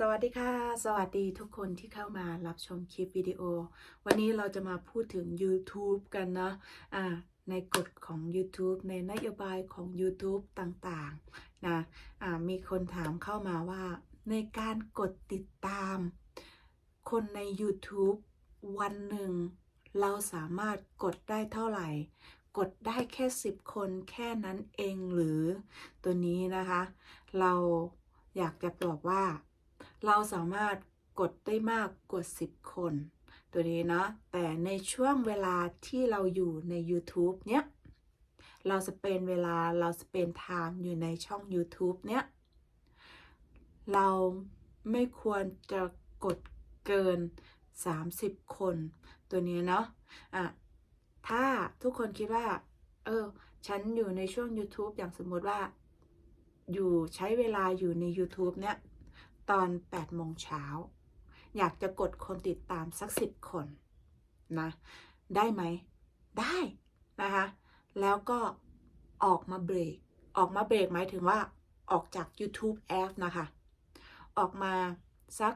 สวัสดีค่ะ สวัสดีทุกคนที่เข้ามารับชมคลิปวิดีโอ วันนี้เราจะมาพูดถึง YouTube กันเนาะอ่าในกฎของ YouTube ในนโยบายของ YouTube ต่างๆนะอ่ามีคนถามเข้ามาว่า ในการกดติดตาม คนใน YouTube วันหนึ่ง เราสามารถกดได้เท่าไหร่ กดได้แค่ 10 คนแค่นั้นเองหรือตัวนี้นะคะ เราอยากจะบอกว่า เราสามารถกดได้มากกว่า 10 คน ตัวนี้เนาะแต่ในช่วงเวลาที่เราอยู่ใน YouTube เนี้ย เราสเปนเวลาเราสเปนไทม์อยู่ในช่อง YouTube เนี้ย เราไม่ควรจะกดเกิน 30 คน ตัวนี้เนาะอะถ้าทุกคนคิดว่า เออ ฉันอยู่ในช่วง YouTube อย่างสมมติว่า อยู่ใช้เวลาอยู่ใน YouTube เนี้ย ตอน8โมงเช้า อยากจะกดคนติดตามสัก 10 คนนะ ได้ไหม ได้นะคะ แล้วก็ออกมาเบรก ออกมาเบรกหมายถึงว่าออกจาก YouTube แอปนะคะ ออกมาสัก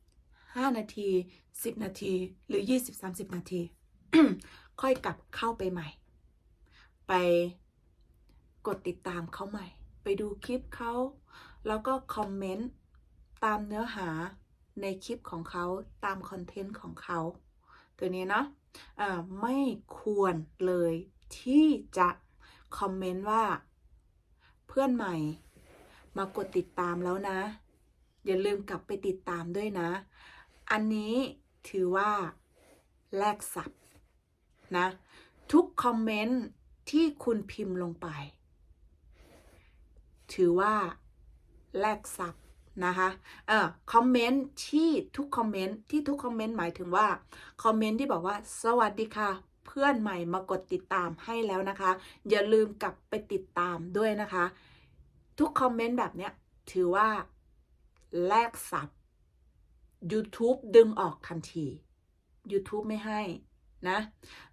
5 นาที 10 นาทีหรือ 20-30 นาที ค่อยกลับเข้าไปใหม่ ไปกดติดตามเขาใหม่ ไปดูคลิปเขา แล้วก็คอมเมนต์ตามเนื้อหาในคลิปของเขาตามคอนเทนต์ของเขา ตัวนี้เนาะะไม่ควรเลยที่จะคอมเมนต์ว่า เพื่อนใหม่ มากดติดตามแล้วนะ อย่าลืมกลับไปติดตามด้วยนะ อันนี้ถือว่าแลกสับนะ ทุกคอมเมนต์ที่คุณพิมพ์ลงไป ถือว่า แลกสับนะคะเอ่อคอมเมนต์ที่ทุกคอมเมนต์ที่ทุกคอมเมนต์หมายถึงว่าคอมเมนต์ที่บอกว่าสวัสดีค่ะเพื่อนใหม่มากดติดตามให้แล้วนะคะ อย่าลืมกลับไปติดตามด้วยนะคะ ทุกคอมเมนต์แบบเนี้ยถือว่าแลกสับ YouTube ดึงออกทันที YouTube ไม่ให้นะ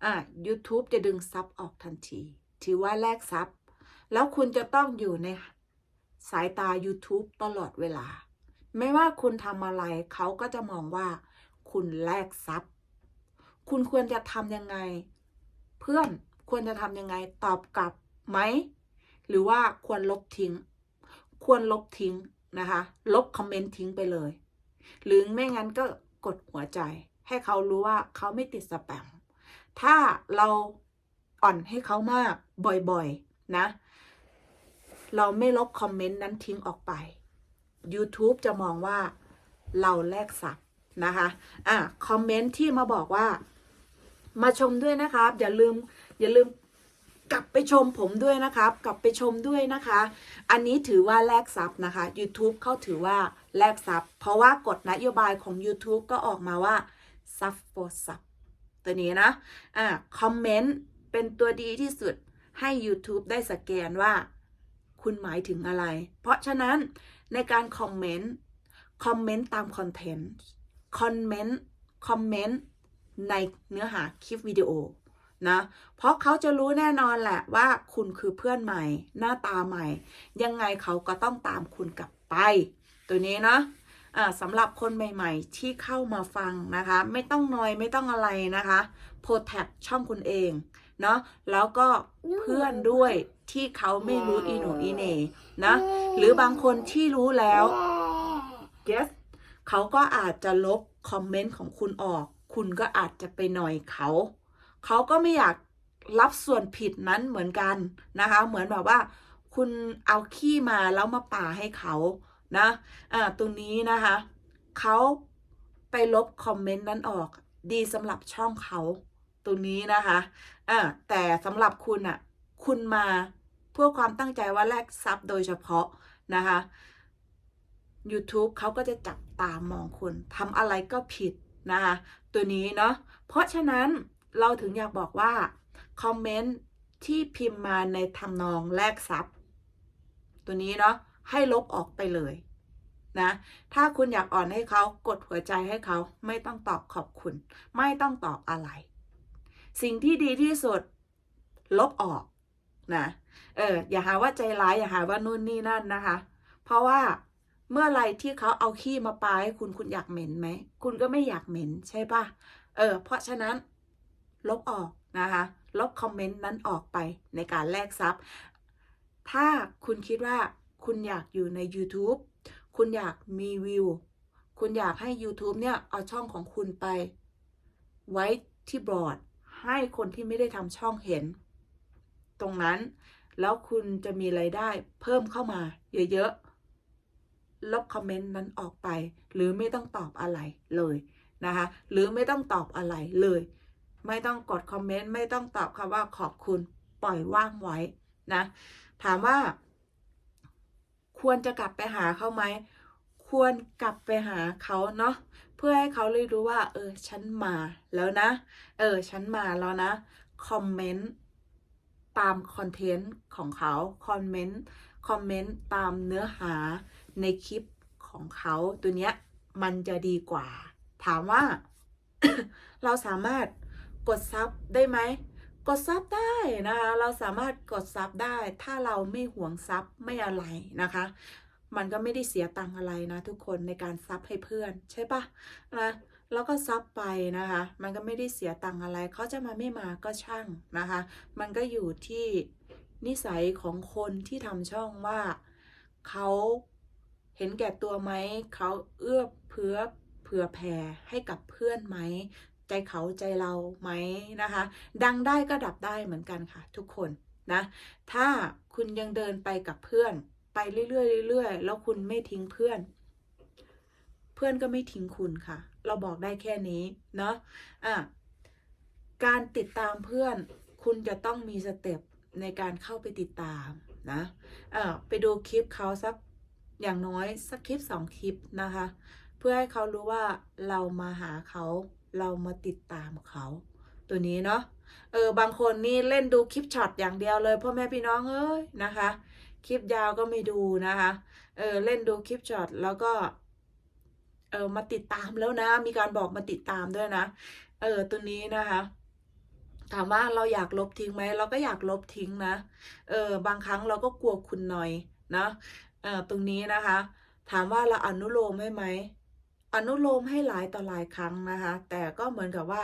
อะ YouTube จะดึงซับออกทันที ถือว่าแลกซับ แล้วคุณจะต้องอยู่ใน สายตา YouTube ตลอดเวลา ไม่ว่าคุณทำอะไรเขาก็จะมองว่า คุณแลกซับคุณควรจะทำยังไง เพื่อนควรจะทำยังไงตอบกลับไหม หรือว่าควรลบทิ้ง ควรลบทิ้งนะคะ ลบคอมเมนต์ทิ้งไปเลย หรือไม่งั้นก็กดหัวใจ ให้เขารู้ว่าเขาไม่ติดสแปม ถ้าเราอ่อนให้เขามากบ่อยๆนะ เราไม่ลบคอมเมนต์นั้นทิ้งออกไป YouTube จะมองว่าเราแลกสับนะคะ อะ คอมเมนต์ที่มาบอกว่า มาชมด้วยนะครับ อย่าลืม อย่าลืมกลับไปชมผมด้วยนะครับ กลับไปชมด้วยนะคะ อันนี้ถือว่าแลกซับนะคะ YouTube เขาถือว่าแลกซับเพราะว่ากฎนโยบายของ YouTube ก็ออกมาว่า sub for sub ตัวนี้นะ อ่า คอมเมนต์เป็นตัวดีที่สุดให้ YouTube ได้สแกนว่า คุณหมายถึงอะไร เพราะฉะนั้นในการคอมเมนต์ คอมเมนต์ตามคอนเทนต์ คอมเมนต์ คอมเมนต์ในเนื้อหาคลิปวิดีโอนะ เพราะเขาจะรู้แน่นอนแหละว่าคุณคือเพื่อนใหม่ หน้าตาใหม่ ยังไงเขาก็ต้องตามคุณกลับไป ตัวนี้เนาะสำหรับคนใหม่ ๆ ที่เข้ามาฟังนะคะ ไม่ต้องนอยไม่ต้องอะไรนะคะ โปรแท็กช่องคุณเอง เนาะแล้วก็เพื่อนด้วยที่เขาไม่รู้อีหนูอีเหน่นะ หรือบางคนที่รู้แล้ว yes เขาก็อาจจะลบคอมเมนต์ของคุณออก คุณก็อาจจะไปหน่อยเขา เขาก็ไม่อยากรับส่วนผิดนั้นเหมือนกันนะคะ เหมือนแบบว่า คุณเอาขี้มาแล้วมาป่าให้เขานะอ่าตรงนี้นะคะ เขาไปลบคอมเมนต์นั้นออก ดีสำหรับช่องเขา ตรงนี้นะคะอ่าแต่สำหรับคุณอะ่ะ คุณมาเพื่อความตั้งใจว่าแลกซับโดยเฉพาะนะคะ YouTube เขาก็จะจับตามองคุณทำอะไรก็ผิดนะคะตัวนี้เนาะเพราะฉะนั้นเราถึงอยากบอกว่า คอมเมนต์ที่พิมพ์มาในทำนองแลกซับตัวนี้เนาะให้ลบออกไปเลยนะ ถ้าคุณอยากอ่อนให้เขากดหัวใจให้เขาไม่ต้องตอบขอบคุณ ไม่ต้องตอบอะไร สิ่งที่ดีที่สุด ลบออกนะเอออย่าหาว่าใจร้ายอย่าหาว่านู่นนี่นั่นนะคะ เพราะว่าเมื่อไรที่เขาเอาขี้มาปาให้คุณคุณอยากเหม็นไหมคุณก็ไม่อยากเหม็นใช่ปะเออ เพราะฉะนั้นลบออกนะคะ ลบคอมเมนต์นั้นออกไปในการแลกทรัพย์ ถ้าคุณคิดว่าคุณอยากอยู่ใน YouTube คุณอยากมีวิว คุณอยากให้ YouTube เนี่ย เอาช่องของคุณไปไว้ที่บอร์ด ให้คนที่ไม่ได้ทำช่องเห็น ตรงนั้น แล้วคุณจะมีไรายได้เพิ่มเข้ามา เยอะๆลบคอมเมนต์นั้นออกไป หรือไม่ต้องตอบอะไรเลยนะคะ หรือไม่ต้องตอบอะไรเลย ไม่ต้องกดคอมเมนต์ไม่ต้องตอบคำว่าขอบคุณปล่อยว่างไว้นะ ถามว่า ควรจะกลับไปหาเขาไหม ควรกลับไปหาเขาเนาะเพื่อให้เขาเลยรู้ว่า เออ ฉันมาแล้วนะ เออ ฉันมาแล้วนะ คอมเมนต์ตามคอนเทนต์ของเขาคอมเมนต์คอมเมนต์ตามเนื้อหาในคลิปของเขาตัวเนี้ยมันจะดีกว่า ถามว่า เราสามารถกดซับได้ไหมกดซับได้นะคะเราสามารถกดซับได้ ถ้าเราไม่หวงซับไม่อะไรนะคะ มันก็ไม่ได้เสียตังอะไรนะทุกคนในการซับให้เพื่อนใช่ปะนะแล้วก็ซับไปนะคะ มันก็ไม่ได้เสียตังอะไร เขาจะมาไม่มาก็ช่างนะคะ มันก็อยู่ที่นิสัยของคนที่ทำช่องว่าเขาเห็นแก่ตัวไหม เขาเอื้อเพื้อเผื่อแผ่ให้กับเพื่อนไหม ใจเขาใจเราไหมนะคะ ดังได้ก็ดับได้เหมือนกันค่ะทุกคนนะ ถ้าคุณยังเดินไปกับเพื่อน ไปเรื่อยๆเรื่อยๆแล้วคุณไม่ทิ้งเพื่อน เพื่อนก็ไม่ทิ้งคุณค่ะ เราบอกได้แค่นี้เนาะอะการติดตามเพื่อน คุณจะต้องมีสเต็ปในการเข้าไปติดตามนะเออไปดูคลิปเขาสักอย่างน้อยสักคลิปสองคลิปนะคะ เพื่อให้เขารู้ว่าเรามาหาเขาเรามาติดตามเขาตัวนี้เนาะเออบางคนนี่เล่นดูคลิปช็อตอย่างเดียวเลยพ่อแม่พี่น้องเอ้ยนะคะ คลิปยาวก็ไม่ดูนะคะ เออเล่นดูคลิปช็อตแล้วก็ เออมาติดตามแล้วนะ มีการบอกมาติดตามด้วยนะ เออตัวนี้นะคะถามว่าเราอยากลบทิ้งไหมเราก็อยากลบทิ้งนะ เออบางครั้งเราก็กลัวคุณหน่อยนะเออตรงนี้นะคะ ถามว่าเราอนุโลมให้ไหมอนุโลมให้หลายต่อหลายครั้งนะคะ แต่ก็เหมือนกับว่า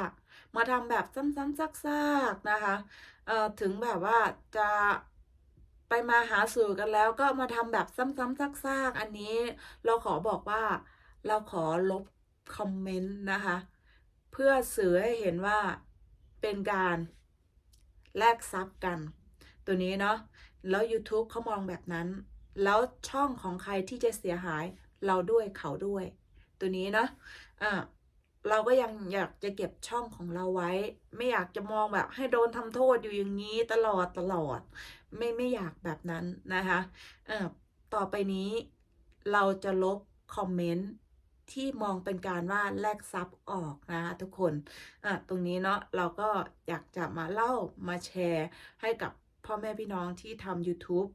มาทำแบบซ้ำๆซากๆนะคะเออถึงแบบว่าจะ ไปมาหาสู่กันแล้วก็มาทำแบบซ้ำๆซากๆอันนี้ เราขอบอกว่าเราขอลบคอมเมนต์นะคะ เพื่อสื่อให้เห็นว่าเป็นการแลกทรัพย์กัน ตัวนี้เนาะแล้ว YouTube เขามองแบบนั้น แล้วช่องของใครที่จะเสียหายเราด้วยเขาด้วย ตัวนี้เนาะอะ เราก็ยังอยากจะเก็บช่องของเราไว้ ไม่อยากจะมองแบบให้โดนทำโทษอยู่อย่างนี้ตลอดตลอด ไม่ไม่อยากแบบนั้นนะคะเออต่อไปนี้เราจะลบคอมเมนต์ที่มองเป็นการว่าแลกทรัพย์ออกนะคะทุกคนอะตรงนี้เนาะเราก็อยากจะมาเล่ามาแชร์ให้กับพ่อแม่พี่น้องที่ทำ YouTube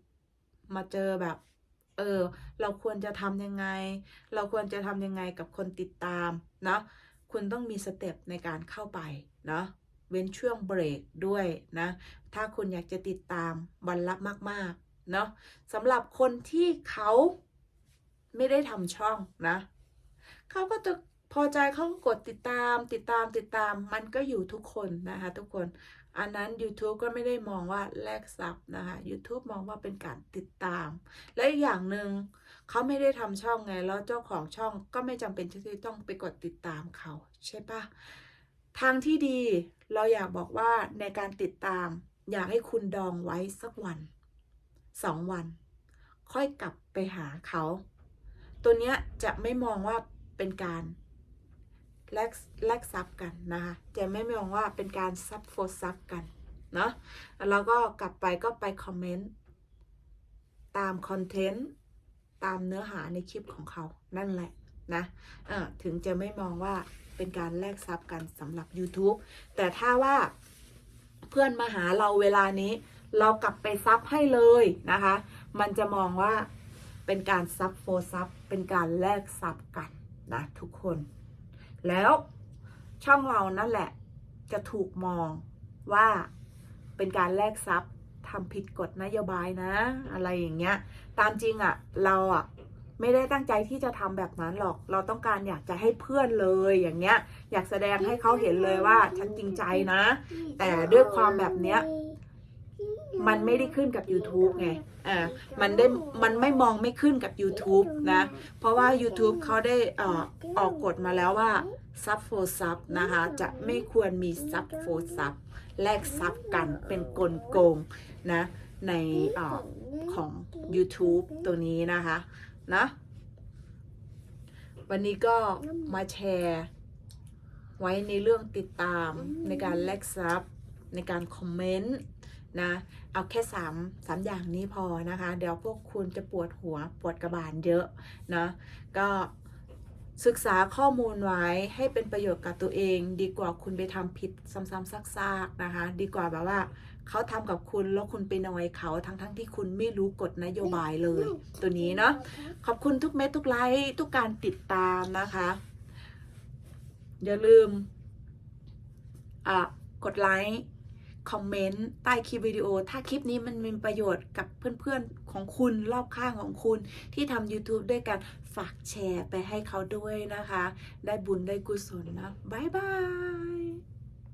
มาเจอแบบ เออ เราควรจะทำยังไง เราควรจะทำยังไงกับคนติดตาม เนาะ คุณต้องมีสเต็ปในการเข้าไปเนาะเว้นช่วงเบรกด้วยนะ ถ้าคุณอยากจะติดตามวันละมากๆเนาะสำหรับคนที่เขาไม่ได้ทำช่องนะ เขาก็จะ พอใจเขาก็กดติดตามติดตามติดตามมันก็อยู่ทุกคนนะคะทุกคน อันนั้น YouTube ก็ไม่ได้มองว่าแลกทรัพย์นะคะ YouTube มองว่าเป็นการติดตาม และอีกอย่างหนึ่งเขาไม่ได้ทำช่องไง แล้วเจ้าของช่องก็ไม่จำเป็นที่จะต้องไปกดติดตามเขาใช่ปะทางที่ดีเราอยากบอกว่าในการติดตาม อยากให้คุณดองไว้สักวันสองวัน ค่อยกลับไปหาเขา ตัวเนี้ยจะไม่มองว่าเป็นการ แลกแลกซับกันนะคะจะไม่มองว่าเป็นการซับโฟซับกันเนาะแล้วก็กลับไปก็ไปคอมเมนต์ตามคอนเทนต์ตามเนื้อหาในคลิปของเขานั่นแหละนะเออถึงจะไม่มองว่าเป็นการแลกซับกันสำหรับ YouTube แต่ถ้าว่าเพื่อนมาหาเราเวลานี้ เรากลับไปซับให้เลยนะคะ มันจะมองว่าเป็นการซับโฟซับเป็นการแลกซับกันนะทุกคน แล้วช่องเรานั่นแหละ จะถูกมองว่าเป็นการแลกทรัพย์ทำผิดกฎนโยบายนะ อะไรอย่างเงี้ย ตามจริงอะ่ะ เราอะ่ะไม่ได้ตั้งใจที่จะทำแบบนั้นหรอก เราต้องการอยากจะให้เพื่อนเลยอย่างเงี้ย อยากแสดงให้เขาเห็นเลยว่าฉันจริงใจนะ แต่ด้วยความแบบเนี้ย มันไม่ได้ขึ้นกับ YouTube ไงอ่ามันได้มันไม่มองไม่ขึ้นกับ YouTube นะ เพราะว่า YouTube เขาได้อ่อออกกฎมาแล้วว่าซับโฟซับนะคะ จะไม่ควรมีซับโฟซับแลกซับกันเป็นกลโกงนะในออของ YouTube ตัวนี้นะคะนะวันนี้ก็มาแชร์ไว้ในเรื่องติดตามในการแลกซับในการคอมเมนต์ นะเอาแค่สามสามอย่างนี้พอนะคะ เดี๋ยวพวกคุณจะปวดหัวปวดกระบาลเยอะนะก็ศึกษาข้อมูลไว้ให้เป็นประโยชน์กับตัวเอง ดีกว่าคุณไปทำผิดซ้ำๆซากๆนะคะ ดีกว่าแบบว่าเขาทำกับคุณแล้วคุณไปนอยเขาทั้งๆที่คุณไม่รู้กฎนโยบายเลย ตัวนี้เนาะขอบคุณทุกเม็ดทุกไลค์ทุกการติดตามนะคะ อย่าลืมอะกดไลค์ คอมเมนต์ใต้คลิปวิดีโอ ถ้าคลิปนี้มันมีประโยชน์กับเพื่อนๆของคุณรอบข้างของคุณที่ทำ YouTube ด้วยกันฝากแชร์ไปให้เขาด้วยนะคะ ได้บุญได้กุศลนะ บ๊ายบาย